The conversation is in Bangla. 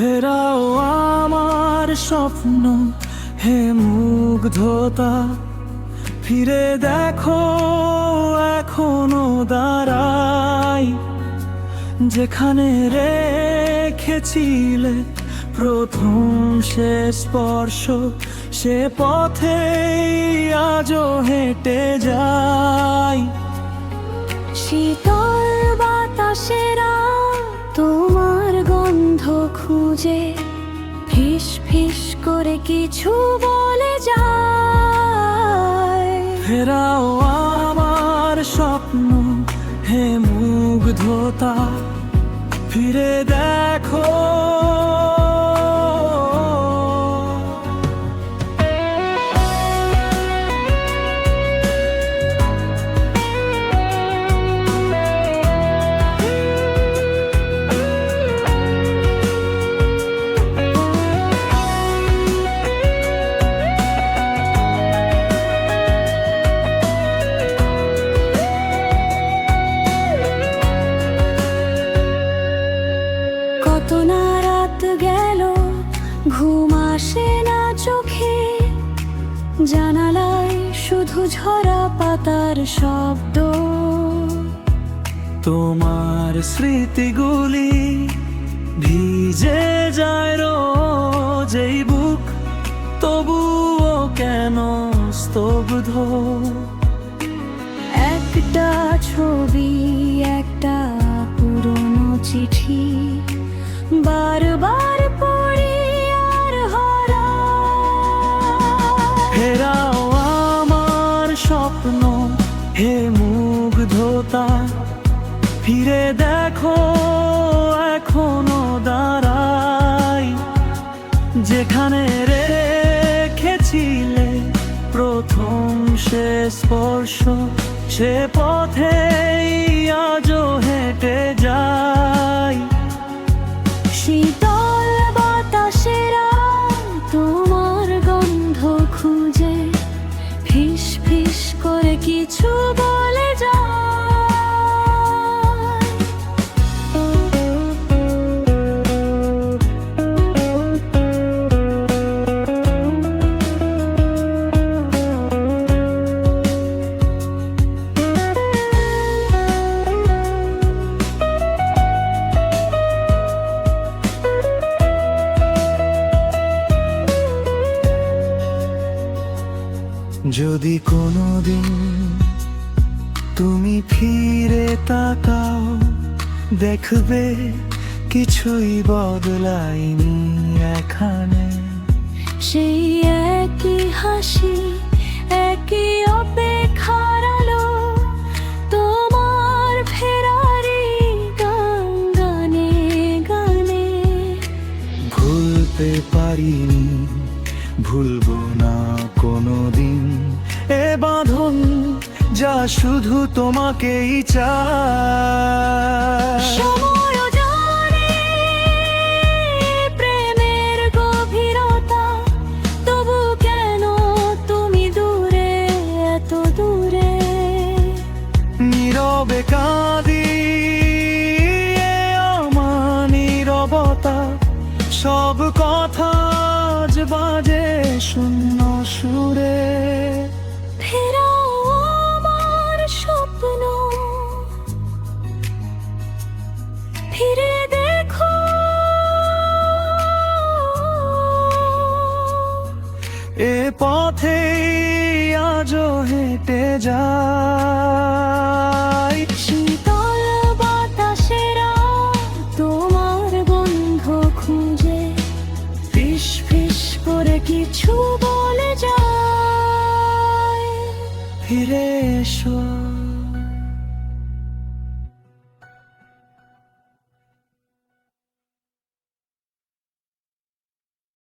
ফেরাও আমার স্বপ্ন, হে মুগ্ধতা। ফিরে দেখো, এখনও দাঁড়াই। যেখানে রেখেছিলে প্রথম সে স্পর্শ, সে পথে আজও হেঁটে যাই খুঁজে ফিস ফিস করে কিছু বলে যায়। ফেরাও আমার স্বপ্ন হে মুগ্ধতা ফিরে দেখো। ঘুম আসে না চোখে। জানালায় শুধু ঝরা পাতার শব্দ। তোমার স্মৃতিগুলি ভিজে যায় এই বুক। তবুও কেন স্তব্ধ? একটা ছবি একটা পুরনো চিঠি। বারবার স্বপ্ন হে মুগ্ধতা। ফিরে দেখো এখনও দাঁড়াই। যেখানে রেখেছিলে প্রথম সে স্পর্শ সে পথে যদি কোনোদিন তুমি ফিরে তাকাও দেখবে কিছুই বদলাইনি এখানে। সেই একই হাসি একই অপেক্ষার যা শুধু তোমাকেই চায় প্রেমের গভীরতা তবু কেন তুমি দূরে এত দূরে? নীরবে কাঁদি আমার নীরবতা সব কথা আজ বাজে শূন্য সুরে। ফেরাও ফিরে দেখো। এ পথে আজও হেঁটে যাই। শীতল বাতাসেরা তোমার গন্ধ খুঁজে। ফিস ফিস করে কিছু বলে যায়। ফিরে এসো।